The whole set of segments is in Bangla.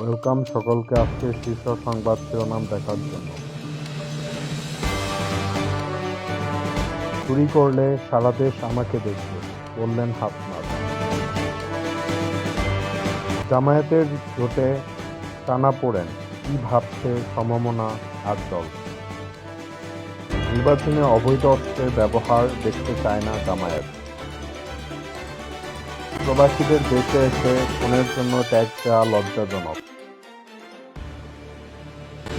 ওয়েলকাম সকলকে আজকে শীর্ষ সংবাদ শিরোনাম দেখার জন্য। চুরি করলে সারা দেশ আমাকে দেখবে, বললেন হাসনাত জামায়াতের জোটে টানা পড়েন, কি ভাবছে সমমনা আর দল? নির্বাচনে অবৈধ অস্ত্রের ব্যবহার দেখতে চায় না জামায়াত। প্রবাসীদের দেশে এসে ফোনের জন্য ট্যাক্স দেওয়া লজ্জাজনক।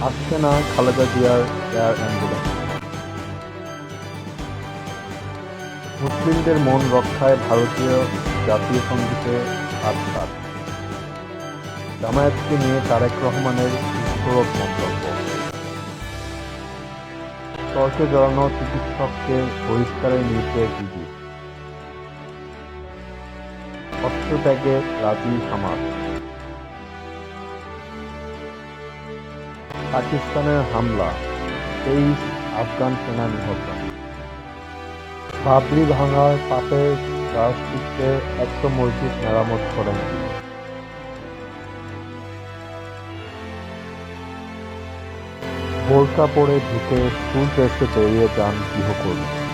আসছে না খালেদা জিয়ার এয়ার অ্যাম্বুলেন্স। মুসলিমদের মন রক্ষায় ভারতীয় জাতীয় সঙ্গীতে আত্মার জামায়াতকে নিয়ে তারেক রহমানের বিস্ফোরক মন্তব্য। তর্কে জড়ানো চিকিৎসককে বহিষ্কারের নির্দেশ দিদি অস্ত্র ত্যাগে রাজি হামাস পাকিস্তানের হামলা, তেইশ আফগান সেনা নিহত। বাবরি ভাঙার পাপের রাজপুত্রে একশো মসজিদ মেরামত করেন বোরকা পরে ঢুকে স্কুল ড্রেসে বেরিয়ে যান গৃহকর্মী।